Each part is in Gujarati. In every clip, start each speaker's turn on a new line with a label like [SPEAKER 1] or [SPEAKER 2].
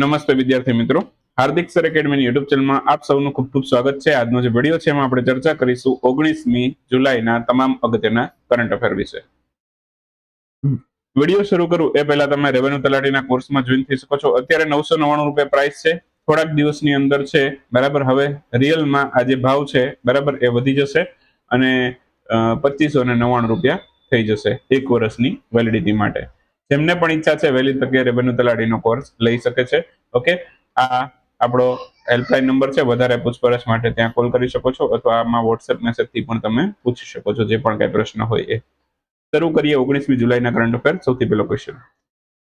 [SPEAKER 1] નમસ્તે વિદ્યાર્થી મિત્રો. હાર્દિક સર એકેડમીની યુટ્યુબ ચેનલમાં આપ સૌનું ખૂબ ખૂબ સ્વાગત છે. આજનો જે વીડિયો છે એમાં આપણે ચર્ચા કરીશું ઓગણીસમી જુલાઈના તમામ અગત્યના કરંટ અફેર વિશે. વીડિયો શરૂ કરું. એ પહેલા તમે રેવન્યુ તલાટીના કોર્સમાં જોઈન થઈ શકો છો. અત્યારે નવસો નવ્વાણું રૂપિયા પ્રાઇસ છે. થોડાક દિવસની અંદર છે. બરાબર? હવે રિયલમાં આ જે ભાવ છે, બરાબર, એ વધી જશે અને પચીસો ને નવ્વાણું રૂપિયા થઈ જશે એક વર્ષની વેલિડિટી માટે. જેમને પણ ઈચ્છા છે વહેલી તકે રેવન્યુ તલાટીનો કોર્સ લઈ શકે છે. ઓકે આ આપણો હેલ્પલાઇન નંબર છે. વધારે પૂછપરછ માટે ત્યાં કોલ કરી શકો છો અથવા આમાં વોટ્સએપ મેસેજથી પણ તમે પૂછી શકો છો જે પણ કઈ પ્રશ્ન હોય એ. શરૂ કરીએ ઓગણીસમી જુલાઈના કરંટ અફેર સૌથી પહેલો ક્વેશ્ચન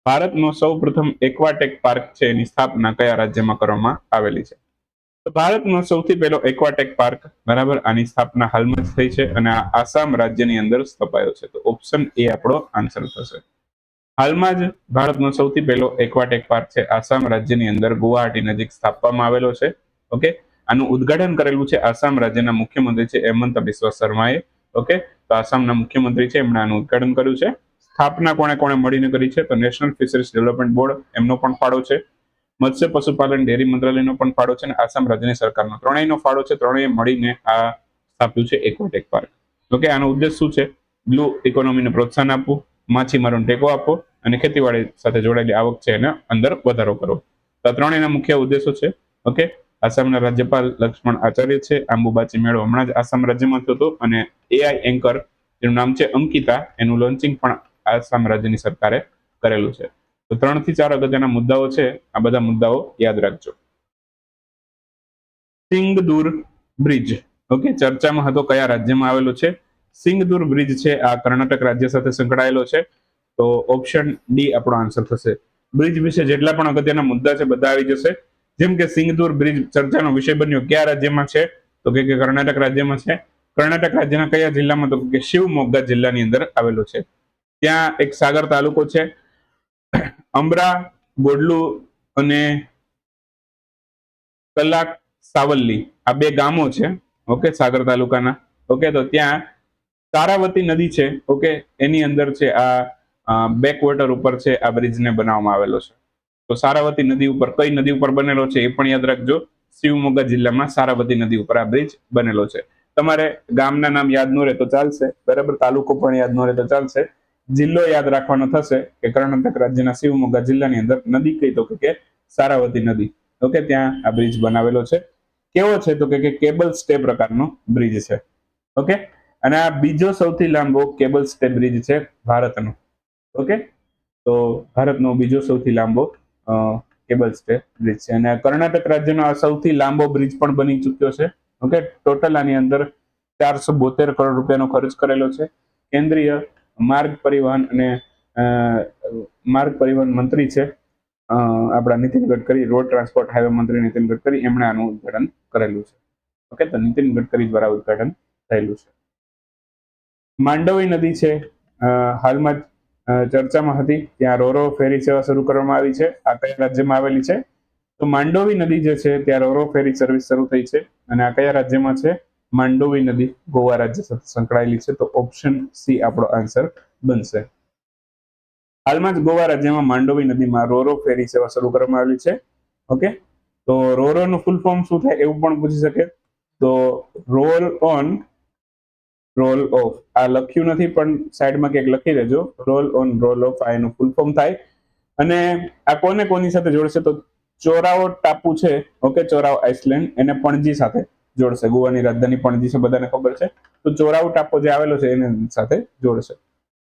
[SPEAKER 1] ભારતનો સૌ પ્રથમ એક્વાટેક પાર્ક છે એની સ્થાપના કયા રાજ્યમાં કરવામાં આવેલી છે? તો ભારતનો સૌથી પહેલો એક્વાટેક પાર્ક બરાબર આની સ્થાપના હાલમાં જ થઈ છે અને આ આસામ રાજ્યની અંદર સ્થપાયો છે. તો ઓપ્શન એ આપણો આન્સર થશે. હાલમાં જ ભારતનો સૌથી પહેલો એક્વાટેક પાર્ક છે. આસામ રાજ્યની અંદર ગુવાહાટી નજીક સ્થાપવામાં આવેલો છે. ઓકે? આનું ઉદ્ઘાટન કરેલું છે આસામ રાજ્યના મુખ્યમંત્રી છે હેમંત બિસ્વ શર્માએ. ઓકે? તો આસામના મુખ્યમંત્રી છે એમણે આનું ઉદ્ઘાટન કર્યું છે. સ્થાપના કોણે કોણે મળીને કરી છે? તો નેશનલ ફિશરીઝ ડેવલપમેન્ટ બોર્ડ એમનો પણ ફાળો છે. મત્સ્ય પશુપાલન ડેરી મંત્રાલયનો પણ ફાળો છે અને આસામ રાજ્યની સરકારનો. ત્રણેયનો ફાળો છે. ત્રણેય મળીને આ સ્થાપ્યું છે એક્વાટેક પાર્ક. ઓકે? આનો ઉદ્દેશ શું છે? બ્લુ ઇકોનોમીને પ્રોત્સાહન આપવું. માછીમારોને ટેકો આપવો અને ખેતીવાડી સાથે જોડાયેલી આવક છે એને અંદર વધારો કરવો તો આ ત્રણેયના મુખ્ય ઉદ્દેશો છે. ઓકે? આસામના રાજ્યપાલ લક્ષ્મણ આચાર્ય છે. આંબુબાચી મેળો હમણાં જ આસામ રાજ્યમાં થયો હતો અને એઆઈ એન્કર જેનું નામ છે અંકિતા. એનું લોન્ચિંગ પણ આસામ રાજ્યની સરકારે કરેલું છે. તો ત્રણથી ચાર અગત્યના મુદ્દાઓ છે. આ બધા મુદ્દાઓ યાદ રાખજો. સિંગદુર બ્રિજ. ઓકે? ચર્ચામાં હતો કયા રાજ્યમાં આવેલો છે? સિંગદુર બ્રિજ છે, આ કર્ણાટક રાજ્ય સાથે સંકળાયેલો છે. તો ઓપ્શન ડી આપણો આન્સર થશે. બ્રિજ વિશે જેટલા પણ અગત્યના મુદ્દા છે, બધા આવી જશે. જેમ કે સિંગદુર બ્રિજ ચર્ચાનો વિષય બન્યો, કયા રાજ્યમાં છે? તો કે કર્ણાટક રાજ્યમાં છે. કર્ણાટક રાજ્યના કયા જિલ્લામાં? તો કે શિવમોગ્ગા જિલ્લાની અંદર આવેલો છે. ત્યાં એક સાગર તાલુકો છે. અમરા, ગોડલુ અને કલાક સાવલ્લી. આ બે ગામો છે, ઓકે, સાગર તાલુકાના. ઓકે, તો ત્યાં તારાવતી નદી છે ઓકે એની અંદર છે આ બેકવોટર ઉપર છે, આ બ્રિજને બનાવવામાં આવેલો છે. તો સારાવતી નદી ઉપર કઈ નદી ઉપર બનેલો છે એ પણ યાદ રાખજો. શિવમોગા જિલ્લામાં સારાવતી નદી ઉપર આ બ્રિજ બનેલો છે. તમારે ગામના નામ યાદ ન રહે તો ચાલશે. બરાબર, તાલુકો પણ યાદ ન રહે તો ચાલશે. જિલ્લો યાદ રાખવાનો થશે કે કર્ણાટક રાજ્યના શિવમોગા જિલ્લાની અંદર નદી કઈ તો કે સારાવતી નદી. ઓકે ત્યાં આ બ્રિજ બનાવેલો છે. કેવો છે તો કે કેબલ સ્ટે પ્રકારનો બ્રિજ છે. ઓકે અને આ બીજો સૌથી લાંબો કેબલ સ્ટે બ્રિજ છે ભારતનો. ઓકે? તો ભારતનો બીજો સૌથી લાંબો કેબલ સ્ટે બ્રિજ છે. અને કર્ણાટક રાજ્યનો આ સૌથી લાંબો બ્રિજ પણ બની ચૂક્યો છે. ઓકે? ટોટલ આની અંદર ચારસો બોતેર કરોડ રૂપિયાનો ખર્ચ કરેલો છે. કેન્દ્રીય માર્ગ પરિવહન અને માર્ગ પરિવહન મંત્રી છે આપણા Nitin Gadkari, road transport highway મંત્રી નીતિન ગડકરી, એમણે આનું ઉદ્ઘાટન કરેલું છે. ઓકે? તો નીતિન ગડકરી દ્વારા ઉદ્ઘાટન થયેલું છે. માંડવી નદી છે. હાલમાં ચર્ચામાં હતી. ત્યાં રોરો ફેરી સેવા શરૂ કરવામાં આવી છે. આ કયા રાજ્યમાં આવેલી છે? તો માંડોવી નદી જે છે, ત્યાં રોરો ફેરી સર્વિસ શરૂ થઈ છે અને આ કયા રાજ્યમાં છે? માંડોવી નદી ગોવા રાજ્ય સાથે સંકળાયેલી છે. તો ઓપ્શન સી આપણો આન્સર બનશે. હાલમાં જ ગોવા રાજ્યમાં માંડોવી નદીમાં રોરો ફેરી સેવા શરૂ કરવામાં આવેલી છે. ઓકે? તો રોરોનું ફૂલ ફોર્મ શું થાય એવું પણ પૂછી શકે. તો રોલ ઓન રોલ ઓફ, આ લખ્યું નથી, પણ સાઈડમાં ક્યાંક લખી દેજો. રોલ ઓન, રોલ ઓફ, આ એનું ફૂલ ફોર્મ થાય. અને આ કોને કોની સાથે જોડશે? તો ચોરાવો ટાપુ છે, ઓકે, ચોરાઓ આઇસલેન્ડ, એને પણજી સાથે જોડશે. ગોવાની રાજધાની પણજી છે, બધાને ખબર છે. તો ચોરાઓ ટાપુ જે આવેલો છે, એને સાથે જોડશે.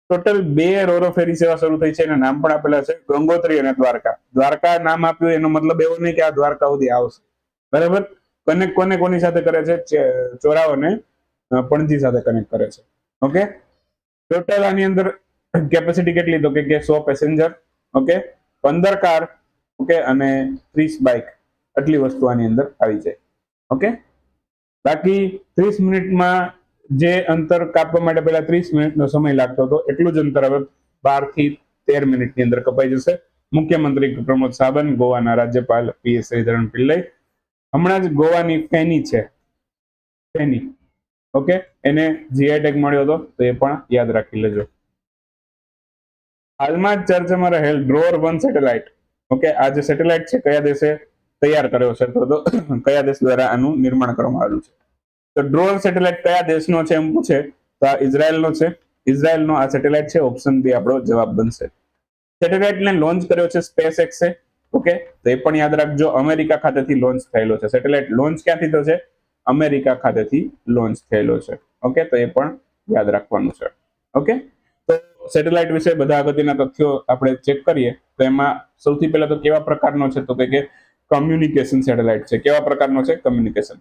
[SPEAKER 1] ટોટલ બે રોરો ફેરી સેવા શરૂ થઈ છે, એના નામ પણ આપેલા છે, ગંગોત્રી અને દ્વારકા. દ્વારકા નામ આપ્યું, એનો મતલબ એવો નહીં કે આ દ્વારકા સુધી આવશે. બરાબર? કનેક્ટ કોને કોની સાથે કરે છે? ચોરાઓને પણજી સાથે કનેક્ટ કરે છે. ઓકે ટોટલ આની અંદર કેપેસિટી કેટલી? તો કે સો પેસેન્જર ઓકે પંદર કાર ઓકે અને ત્રીસ બાઇક આટલી વસ્તુ આની અંદર આવી જાય. ઓકે બાકી ત્રીસ મિનિટમાં જે અંતર કાપવા માટે પહેલા ત્રીસ મિનિટનો સમય લાગતો હતો, એટલું જ અંતર હવે બારથી તેર મિનિટની અંદર કપાઈ જશે. મુખ્યમંત્રી પ્રમોદ સાબન ગોવાના રાજ્યપાલ પી એસ શ્રીધરન પિલ્લઈ. હમણાં જ ગોવાની ફેની છે. ફેની. ઓકે એને જીઆઈ ટેગ મળ્યો હતો, તો એ પણ યાદ રાખી લેજો. હાલમાં જ ચર્ચામાં રહેલ ડ્રોર વન સેટેલાઇટ ઓકે આ જે સેટેલાઇટ છે, કયા દેશે તૈયાર કર્યો છે, તો કયા દેશ દ્વારા આનું નિર્માણ કરવામાં આવ્યું છે? તો ડ્રોન સેટેલાઇટ કયા દેશનો છે એમ પૂછે, તો આ ઇઝરાયલનો છે. ઇઝરાયલનો આ સેટેલાઇટ છે ઓપ્શન બી આપણો જવાબ બનશે. સેટેલાઇટને લોન્ચ કર્યો છે સ્પેસ એક્સે ઓકે તો એ પણ યાદ રાખજો, અમેરિકા ખાતેથી લોન્ચ થયેલો છે. સેટેલાઇટ લોન્ચ ક્યાંથી છે અમેરિકા ખાતેથી લોન્ચ થયેલો છે. ઓકે તો એ પણ યાદ રાખવાનું છે. ઓકે તો સેટેલાઇટ વિશે બધા અગત્યના તથ્યો આપણે ચેક કરીએ. તો એમાં સૌથી પહેલા તો કેવા પ્રકારનો છે? તો કે કમ્યુનિકેશન સેટેલાઇટ છે. કેવા પ્રકારનો છે? કમ્યુનિકેશન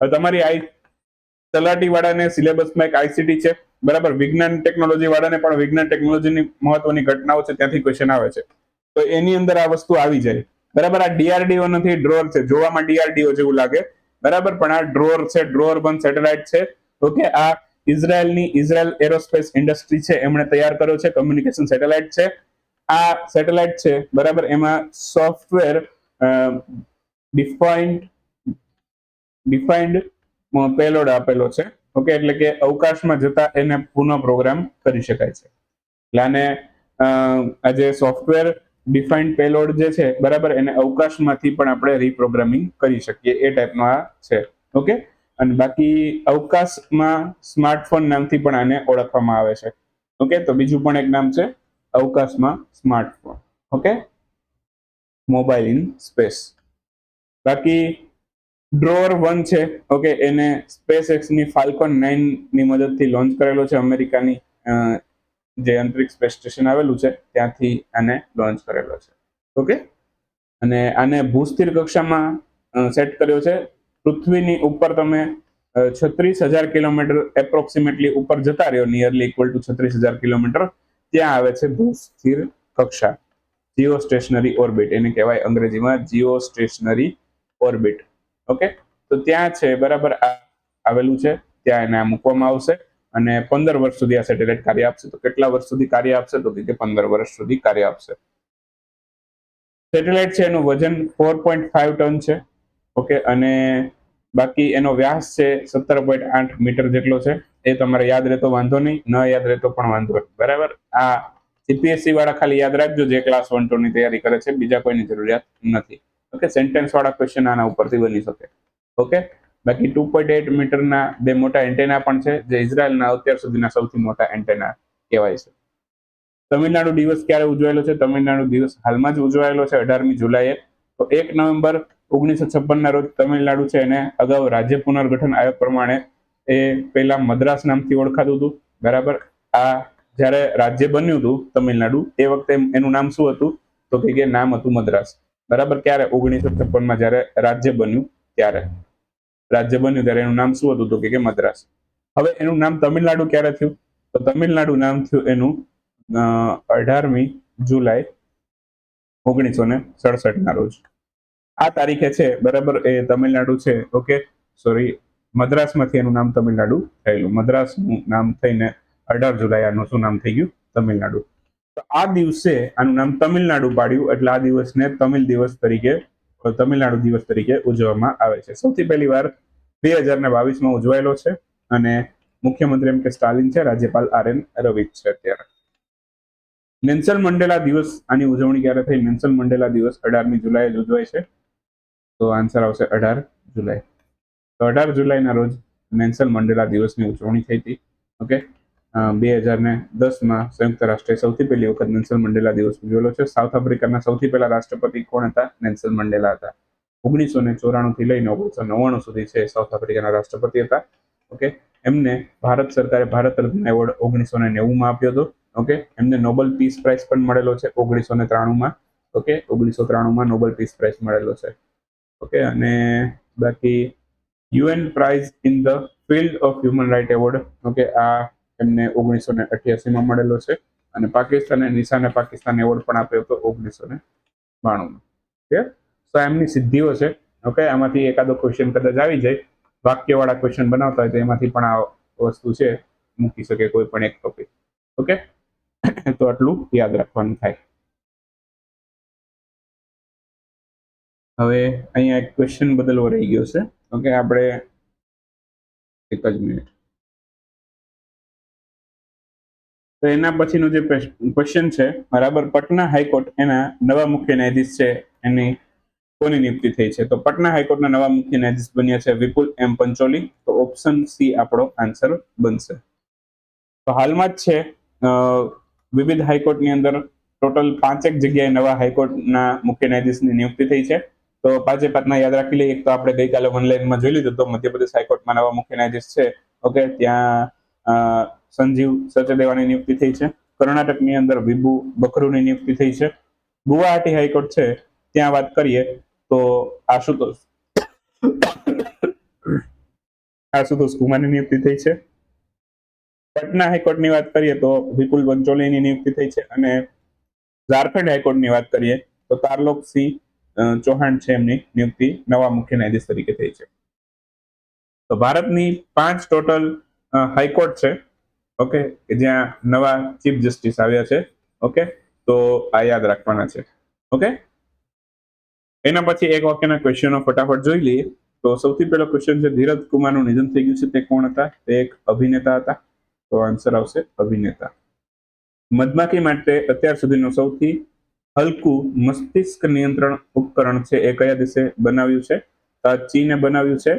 [SPEAKER 1] હવે તમારી આઈ તલાટી વાળાને સિલેબસમાં એક આઈસીટી છે. બરાબર? વિજ્ઞાન ટેકનોલોજી વાળાને પણ વિજ્ઞાન ટેકનોલોજીની મહત્વની ઘટનાઓ છે. ત્યાંથી ક્વેશ્ચન આવે છે. તો એની અંદર આ વસ્તુ આવી જાય. બરાબર? આ ડીઆરડીઓ નથી ડ્રોર છે. જોવામાં ડીઆરડીઓ જેવું લાગે. બરાબર? પણ આ ડ્રોર છે ડ્રોર બન સેટેલાઇટ છે. ઓકે આ ઇઝરાયલની ઇઝરાયલ એરોસ્પેસ ઇન્ડસ્ટ્રી છે, એમણે તૈયાર કર્યો છે કમ્યુનિકેશન સેટેલાઇટ છે. આ સેટેલાઇટ છે, બરાબર? એમાં સોફ્ટવેર ડિફાઇન્ડ ડિફાઇન્ડ પેલોડ આપેલો છે. ઓકે? એટલે કે અવકાશમાં જતા એને પુનઃ પ્રોગ્રામ કરી શકાય છે. એટલે આને આ જે સોફ્ટવેર ડિફાઇન્ડ પેલોડ જે છે, બરાબર, એને અવકાશમાંથી પણ આપણે રીપ્રોગ્રામિંગ કરી શકીએ, એ ટાઈપનો આ છે ઓકે અને બાકી અવકાશમાં સ્માર્ટફોન નામથી પણ આને ઓળખવામાં આવે છે ઓકે તો બીજું પણ એક નામ છે, અવકાશમાં smartphone okay mobile in space બાકી ડ્રોવર વન છે ઓકે એને સ્પેસ એક્સની ફાલ્કોન નાઇનની મદદથી લોન્ચ કરેલો છે, અમેરિકાની જે અંતરિક્ષ સ્પેસ સ્ટેશન આવેલું છે, ત્યાંથી આને લોન્ચ કરેલો છે. ઓકે અને આને ભૂસ્થિર કક્ષામાં સેટ કર્યો છે. પૃથ્વીની ઉપર તમે છત્રીસ હજાર કિલોમીટર એપ્રોક્સિમેટલી ઉપર જતા રહ્યો નિયરલી ઇક્વલ ટુ છત્રીસ હજાર કિલોમીટર, ત્યાં આવે છે ભૂસ્થિર કક્ષા. જીઓ સ્ટેશનરી ઓર્બિટ એને કહેવાય અંગ્રેજીમાં જીઓ સ્ટેશનરી ઓર્બિટ ઓકે તો ત્યાં છે, બરાબર આવેલું છે. ત્યાં એને મૂકવામાં આવશે. અને પંદર વર્ષ સુધી આ સેટેલાઇટ કાર્ય આપશે. તો કેટલા વર્ષ સુધી કાર્ય આપશે? તો કે પંદર વર્ષ સુધી કાર્ય આપશે. સેટેલાઇટ છે એનું વજન ફોર પોઈન્ટ ફાઈવ ટન છે. ઓકે, અને બાકી એનો વ્યાસ છે સત્તર પોઈન્ટ આઠ મીટર જેટલો છે. એ તમારે યાદ રહેતો વાંધો નહીં, ન યાદ રહેતો પણ વાંધો નહીં. બરાબર? આ જીપીએસસી વાળા ખાલી યાદ રાખજો જે ક્લાસ વન ટુ ની તૈયારી કરે છે, બીજા કોઈની જરૂરિયાત નથી. ઓકે સેન્ટેન્સ વાળા ક્વેશ્ચન આના ઉપરથી બની શકે. ઓકે? બાકી ટુ પોઈન્ટ એટ મીટરના બે મોટા એન્ટેના પણ છે, જે ઇઝરાયલના અત્યાર સુધીના સૌથી મોટા એન્ટેના કહેવાય છે. તમિલનાડુ દિવસ ક્યારે ઉજવાયેલો છે? તમિલનાડુ દિવસ હાલમાં જ ઉજવાયેલો છે, અઢારમી જુલાઈએ. તો એક નવેમ્બર ઓગણીસો છપ્પનના રોજ તમિલનાડુ છે એને અગાઉ રાજ્ય પુનર્ગઠન આયોગ પ્રમાણે એ પહેલા મદ્રાસ નામથી ઓળખાતું હતું. બરાબર? આ જ્યારે રાજ્ય બન્યું હતું તમિલનાડુ, એ વખતે એનું નામ શું હતું? તો કે નામ હતું મદ્રાસ. બરાબર? ક્યારે ઓગણીસો છપ્પનમાં જ્યારે રાજ્ય બન્યું, ત્યારે. રાજ્ય બન્યું ત્યારે એનું નામ શું હતું તો કે મદ્રાસ. હવે એનું નામ તમિલનાડુ ક્યારે થયું? તો તમિલનાડુ નામ થયું એનું અઢારમી જુલાઈ ઓગણીસો ને સડસઠ ના રોજ. આ તારીખે છે, બરાબર, એ તમિલનાડુ છે, ઓકે? સોરી મદ્રાસમાંથી એનું નામ તમિલનાડુ થયેલું. મદ્રાસનું નામ થઈને અઢાર જુલાઈ આનું શું નામ થઈ ગયું? તમિલનાડુ. તો આ દિવસે આનું નામ તમિલનાડુ પાડ્યું, એટલે આ દિવસને તમિલ દિવસ તરીકે તમિલનાડુ દિવસ તરીકે ઉજવવામાં આવે છે. સૌથી પહેલી વાર બે હજાર ને બાવીસમાં ઉજવાયેલો છે અને મુખ્યમંત્રી એમ કે સ્ટાલિન છે, રાજ્યપાલ આર એન રવિ છે અત્યારે. નેન્સન મંડેલા દિવસ આની ઉજવણી ક્યારે થઈ? નેન્સન મંડેલા દિવસ અઢારમી જુલાઈ ઉજવાય છે. તો આન્સર આવશે અઢાર જુલાઈ. તો અઢાર જુલાઈના રોજ નેન્સન મંડેલા દિવસની ઉજવણી થઈ હતી. ઓકે? બે હજાર ને દસમાં સંયુક્ત રાષ્ટ્રે સૌથી પહેલી વખત નેન્સલ મંડેલા દિવસ ઉજવેલો છે. સાઉથ આફ્રિકાના સૌથી પહેલા રાષ્ટ્રપતિ કોણ હતા? નેન્સલ મંડેલા હતા. ઓગણીસો ને ચોરાણું થી લઈને ઓગણીસો નવ્વાણું સુધી છે સાઉથ આફ્રિકાના રાષ્ટ્રપતિ હતા. ઓકે? એમને ભારત સરકારે ભારત રત્ન એવોર્ડ ઓગણીસો ને નેવુંમાં આપ્યો હતો. ઓકે? એમને નોબલ પીસ પ્રાઇઝ પણ મળેલો છે ઓગણીસો ને ત્રાણુંમાં. ઓકે? ઓગણીસો ત્રાણુંમાં નોબલ પીસ પ્રાઇઝ મળેલો છે. ઓકે? અને બાકી UN prize in the field of human right award. Okay? આ એમને ઓગણીસો ને અઠ્યાસીમાં મળેલો છે અને પાકિસ્તાને નિશાને પાકિસ્તાન એવોર્ડ પણ આપ્યો હતો ઓગણીસો ને બાણુંમાં ક્લિયર તો એમની સિદ્ધિઓ છે. ઓકે આમાંથી એકાદો ક્વેશ્ચન કદાચ આવી જાય. વાક્યવાળા ક્વેશ્ચન બનાવતા હોય તો એમાંથી પણ આ વસ્તુ છે. મૂકી શકે કોઈ પણ એક ટોપિક ઓકે તો આટલું યાદ રાખવાનું થાય. હવે અહીંયા એક ક્વેશ્ચન બદલવો રહી ગયો છે. ઓકે આપણે એક જ મિનિટ તો એના પછીનો જે ક્વેશ્ચન છે, બરાબર, પટના હાઈકોર્ટ એના નવા મુખ્ય ન્યાયાધીશ છે, એની કોની નિયુક્તિ થઈ છે? તો પટના હાઈકોર્ટના નવા મુખ્ય ન્યાયાધીશ બન્યા છે વિપુલ એમ પંચોલી. તો ઓપ્શન સી આપણો આન્સર બનશે. તો હાલમાં જ છે વિવિધ હાઈકોર્ટની અંદર ટોટલ પાંચેક જગ્યાએ નવા હાઈકોર્ટના મુખ્ય ન્યાયાધીશની નિયુક્તિ થઈ છે. તો પાંચે પાંચના યાદ રાખી લઈએ. એક તો આપણે ગઈકાલે ઓનલાઈનમાં જોઈ લીધું તો મધ્યપ્રદેશ હાઈકોર્ટમાં નવા મુખ્ય ન્યાયાધીશ છે. ઓકે, ત્યાં સંજીવ સચદેવાની નિયુક્તિ થઈ છે. કર્ણાટકની અંદર વિભુ બકરુની નિયુક્તિ થઈ છે. ગુવાહાટી હાઈકોર્ટ છે. ત્યાં વાત કરીએ તો આશુતોષ આશુતોષ કુમારની નિયુક્તિ થઈ છે. પટના હાઈકોર્ટની વાત કરીએ તો વિપુલ બંચોલીની નિયુક્તિ થઈ છે અને ઝારખંડ હાઈકોર્ટની વાત કરીએ તો તારલોક સિંહ ચૌહાણ છે એમની નિયુક્તિ નવા મુખ્ય ન્યાયાધીશ તરીકે થઈ છે. તો ભારતની પાંચ ટોટલ હાઈકોર્ટ છે. ઓકે કે જ્યાં નવા ચીફ જસ્ટિસ આવ્યા છે. ઓકે તો આ યાદ રાખવાના છે. ઓકે એના પછી એક વાક્યના ક્વેશ્ચનો ફટાફટ જોઈ લઈએ. તો સૌથી પહેલો ક્વેશ્ચન છે, ધીરજ કુમારનું નિધન થઈ ગયું છે, તે કોણ હતા? તે એક અભિનેતા હતા. તો આન્સર આવશે અભિનેતા. મધમાખી માટે અત્યાર સુધીનું સૌથી હલકું મસ્તિષ્ક નિયંત્રણ ઉપકરણ છે, એ કયા દેશે બનાવ્યું છે? ચીને બનાવ્યું છે.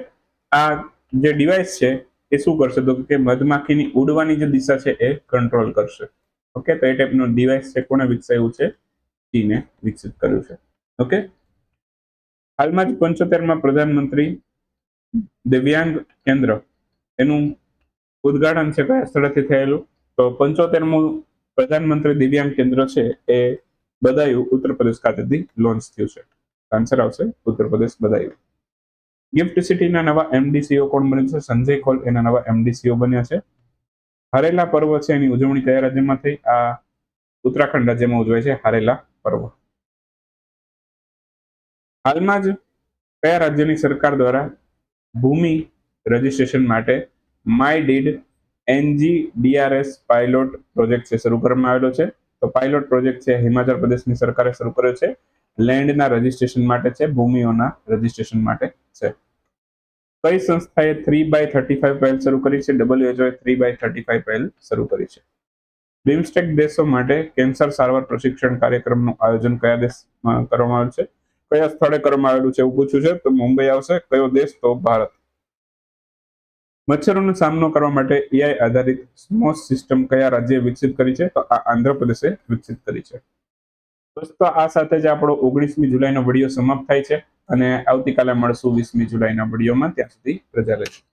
[SPEAKER 1] આ જે ડિવાઇસ છે એ શું કરશે? તો કે મધમાખીની ઉડવાની જે દિશા છે એ કંટ્રોલ કરશે. ઓકે તો એ ટાઈપનું ડિવાઇસ છે કોને વિકસાવ્યું છે? ચીને વિકસિત કર્યું છે. ઓકે હાલમાં જ પંચોતેરમાં પ્રધાનમંત્રી દિવ્યાંગ કેન્દ્ર, એનું ઉદ્ઘાટન છે કયા સ્થળેથી થયેલું? તો પંચોતેરમું પ્રધાનમંત્રી દિવ્યાંગ કેન્દ્ર છે એ બદાયું ઉત્તર પ્રદેશ ખાતેથી લોન્ચ થયું છે. આન્સર આવશે, ઉત્તર પ્રદેશ બદાયું ગિફ્ટ સિટીના નવા એમડીસીઓ કોણ બન્યું છે? સંજય ખોલ, એના નવા એમડીસીઓ બન્યા છે. હરેલા પર્વ છે, એની ઉજવણી કયા રાજ્યમાં થઈ? આ ઉત્તરાખંડ રાજ્યમાં ઉજવાય છે, હરેલા પર્વ. હાલમાં જ કયા રાજ્યની સરકાર દ્વારા ભૂમિ રજીસ્ટ્રેશન માટે my deed NG DRS pilot project છે, શરૂ કરવામાં આવેલો છે. તો પાયલોટ પ્રોજેક્ટ છે, હિમાચલ પ્રદેશની સરકારે શરૂ કર્યો છે. લેન્ડના રજીસ્ટ્રેશન માટે છે, ભૂમિઓના રજીસ્ટ્રેશન માટે છે. કઈ સંસ્થાએ થ્રી બાય થર્ટી ફાઈવ પહેલ શરૂ કરી છે? ડબલ્યુએચઓએ થ્રી બાય થર્ટી ફાઈવ પહેલ શરૂ કરી છે. બિમસ્ટેક દેશો માટે કેન્સર સારવાર પ્રશિક્ષણ કાર્યક્રમનું આયોજન કયા દેશમાં કરવામાં આવ્યું છે? કયા સ્થળે કરવામાં આવેલું છે એવું પૂછ્યું છે? તો મુંબઈ આવશે. કયો દેશ? તો ભારત. મચ્છરોનો સામનો કરવા માટે એઆઈ આધારિત સ્મોસ સિસ્ટમ કયા રાજ્યે વિકસિત કરી છે? તો આ આંધ્રપ્રદેશે વિકસિત કરી છે. દોસ્તો, આ સાથે જ આપણો ઓગણીસમી જુલાઈનો વીડિયો સમાપ્ત થાય છે અને આવતીકાલે મળશું વીસમી જુલાઈના વિડીયોમાં. ત્યાં સુધી રજા લેશું